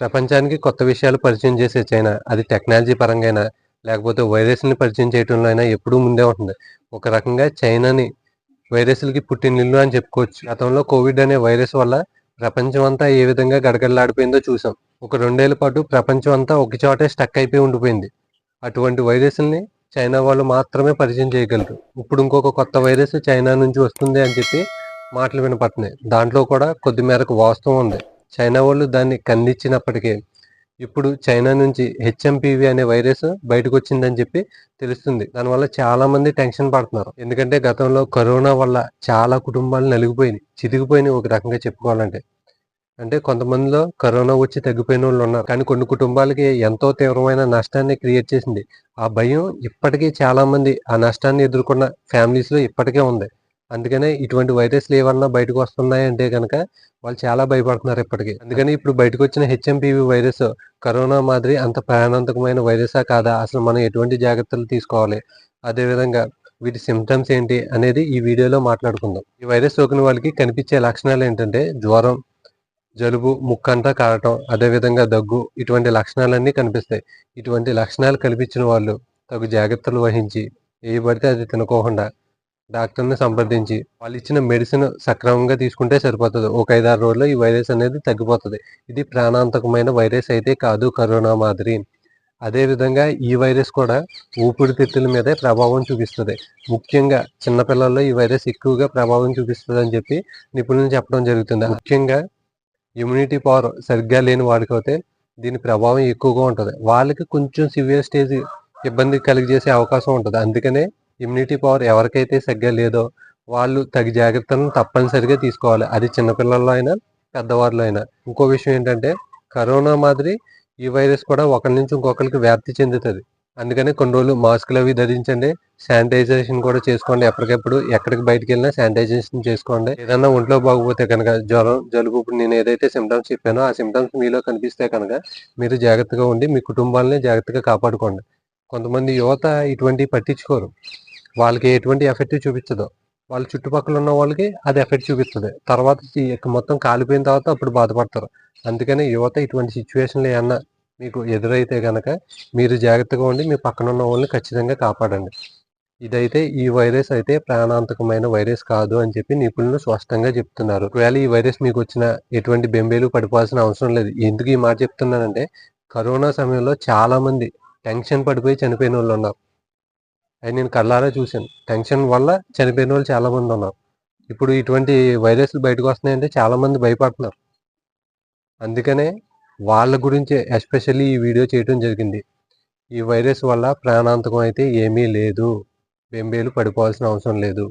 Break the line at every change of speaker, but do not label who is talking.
ప్రపంచానికి కొత్త విషయాలు పరిచయం చేసే చైనా అది టెక్నాలజీ పరంగా లేకపోతే వైరస్ని పరిచయం చేయడంలో అయినా ఎప్పుడూ ముందే ఉంటుంది. ఒక రకంగా చైనాని వైరస్లకి పుట్టినిల్లు అని చెప్పుకోవచ్చు. గతంలో కోవిడ్ అనే వైరస్ వల్ల ప్రపంచం అంతా ఏ విధంగా గడగడలాడిపోయిందో చూసాం. ఒక రెండేళ్ళ పాటు ప్రపంచం అంతా ఒక చోటే స్టక్ అయిపోయి ఉండిపోయింది. అటువంటి వైరస్ని చైనా వాళ్ళు మాత్రమే పరిచయం చేయగలరు. ఇప్పుడు ఇంకొక కొత్త వైరస్ చైనా నుంచి వస్తుంది అని చెప్పి మాటలు వినపడుతున్నాయి. దాంట్లో కూడా కొద్ది మేరకు వాస్తవం ఉంది. చైనా వాళ్ళు దాన్ని ఖండించినప్పటికీ ఇప్పుడు చైనా నుంచి హెచ్ఎంపివి అనే వైరస్ బయటకు వచ్చిందని చెప్పి తెలుస్తుంది. దానివల్ల చాలా మంది టెన్షన్ పడుతున్నారు. ఎందుకంటే గతంలో కరోనా వల్ల చాలా కుటుంబాలు నలిగిపోయినాయి. చితికిపోయినాయి ఒక రకంగా చెప్పుకోవాలంటే. అంటే కొంతమందిలో కరోనా వచ్చి తగ్గిపోయిన వాళ్ళు ఉన్నారు. కానీ కొన్ని కుటుంబాలకి ఎంతో తీవ్రమైన నష్టాన్ని క్రియేట్ చేసింది. ఆ భయం ఇప్పటికీ చాలా మంది ఆ నష్టాన్ని ఎదుర్కొన్న ఫ్యామిలీస్లో ఇప్పటికే ఉంది. అందుకనే ఇటువంటి వైరస్లు ఏమన్నా బయటకు వస్తున్నాయి అంటే కనుక వాళ్ళు చాలా భయపడుతున్నారు ఇప్పటికీ. అందుకని ఇప్పుడు బయటకు వచ్చిన హెచ్ఎంపివి వైరస్ కరోనా మాదిరి అంత ప్రాణాంతకమైన వైరసా కాదా? అసలు మనం ఎటువంటి జాగ్రత్తలు తీసుకోవాలి? అదేవిధంగా వీటి సిమ్టమ్స్ ఏంటి అనేది ఈ వీడియోలో మాట్లాడుకుందాం. ఈ వైరస్ సోకిన వాళ్ళకి కనిపించే లక్షణాలు ఏంటంటే జ్వరం జలుబు ముక్కంతా కారటం అదేవిధంగా దగ్గు ఇటువంటి లక్షణాలన్నీ కనిపిస్తాయి. ఇటువంటి లక్షణాలు కనిపించిన వాళ్ళు తగు జాగ్రత్తలు వహించి ఏ పడితే అది తినకోకుండా డాక్టర్ని సంప్రదించి వాళ్ళు ఇచ్చిన మెడిసిన్ సక్రమంగా తీసుకుంటే సరిపోతుంది. ఒక ఐదారు రోజుల్లో ఈ వైరస్ అనేది తగ్గిపోతుంది. ఇది ప్రాణాంతకమైన వైరస్ అయితే కాదు కరోనా మాదిరి. అదేవిధంగా ఈ వైరస్ కూడా ఊపిరితిత్తుల మీదే ప్రభావం చూపిస్తుంది. ముఖ్యంగా చిన్నపిల్లల్లో ఈ వైరస్ ఎక్కువగా ప్రభావం చూపిస్తుంది అని చెప్పి నిపుణులు చెప్పడం జరుగుతుంది. ముఖ్యంగా ఇమ్యూనిటీ పవర్ సరిగ్గా లేని వాడికైతే దీని ప్రభావం ఎక్కువగా ఉంటుంది. వాళ్ళకి కొంచెం సివియర్ స్టేజ్ ఇబ్బంది కలిగజేసే అవకాశం ఉంటుంది. అందుకనే ఇమ్యూనిటీ పవర్ ఎవరికైతే సరిగ్గా లేదో వాళ్ళు తగి జాగ్రత్తలను తప్పనిసరిగా తీసుకోవాలి. అది చిన్నపిల్లల్లో అయినా పెద్దవారిలో అయినా. ఇంకో విషయం ఏంటంటే కరోనా మాదిరి ఈ వైరస్ కూడా ఒకరి నుంచి ఇంకొకరికి వ్యాప్తి చెందుతుంది. అందుకని కొన్ని రోజులు మాస్కులు అవి ధరించండి. శానిటైజేషన్ కూడా చేసుకోండి. ఎప్పటికప్పుడు ఎక్కడికి బయటకు వెళ్ళినా శానిటైజేషన్ చేసుకోండి. ఏదన్నా ఒంట్లో బాగోపోతే కనుక జ్వరం జలుబు ఇప్పుడు నేను ఏదైతే సిమ్టమ్స్ చెప్పానో ఆ సిమ్టమ్స్ మీలో కనిపిస్తే కనుక మీరు జాగ్రత్తగా ఉండి మీ కుటుంబాలని జాగ్రత్తగా కాపాడుకోండి. కొంతమంది యువత ఇటువంటి పట్టించుకోరు. వాళ్ళకి ఎటువంటి ఎఫెక్ట్ చూపించదు వాళ్ళ చుట్టుపక్కల ఉన్న వాళ్ళకి అది ఎఫెక్ట్ చూపిస్తుంది. తర్వాత మొత్తం కాలిపోయిన తర్వాత అప్పుడు బాధపడతారు. అందుకని యువత ఇటువంటి సిచ్యువేషన్లు ఏమన్నా మీకు ఎదురైతే కనుక మీరు జాగ్రత్తగా ఉండి మీ పక్కన ఉన్న వాళ్ళని ఖచ్చితంగా కాపాడండి. ఇదైతే ఈ వైరస్ అయితే ప్రాణాంతకమైన వైరస్ కాదు అని చెప్పి నిపుణులు స్పష్టంగా చెప్తున్నారు. ఒకవేళ ఈ వైరస్ మీకు వచ్చిన ఎటువంటి బెంబేలు పడిపోవాల్సిన అవసరం లేదు. ఎందుకు ఈ మాట చెప్తున్నానంటే కరోనా సమయంలో చాలా మంది టెన్షన్ పడిపోయి చనిపోయిన వాళ్ళు ఉన్నారు. అది నేను కళ్ళారా చూశాను. టెన్షన్ వల్ల చనిపోయిన వాళ్ళు చాలా మంది ఉన్నారు. ఇప్పుడు ఇటువంటి వైరస్లు బయటకు వస్తున్నాయంటే చాలా మంది భయపడుతున్నారు. అందుకనే వాళ్ళ గురించి ఎస్పెషల్లీ ఈ వీడియో చేయడం జరిగింది. ఈ వైరస్ వల్ల ప్రాణాంతకం అయితే ఏమీ లేదు. బెంబేలు పడిపోవాల్సిన అవసరం లేదు.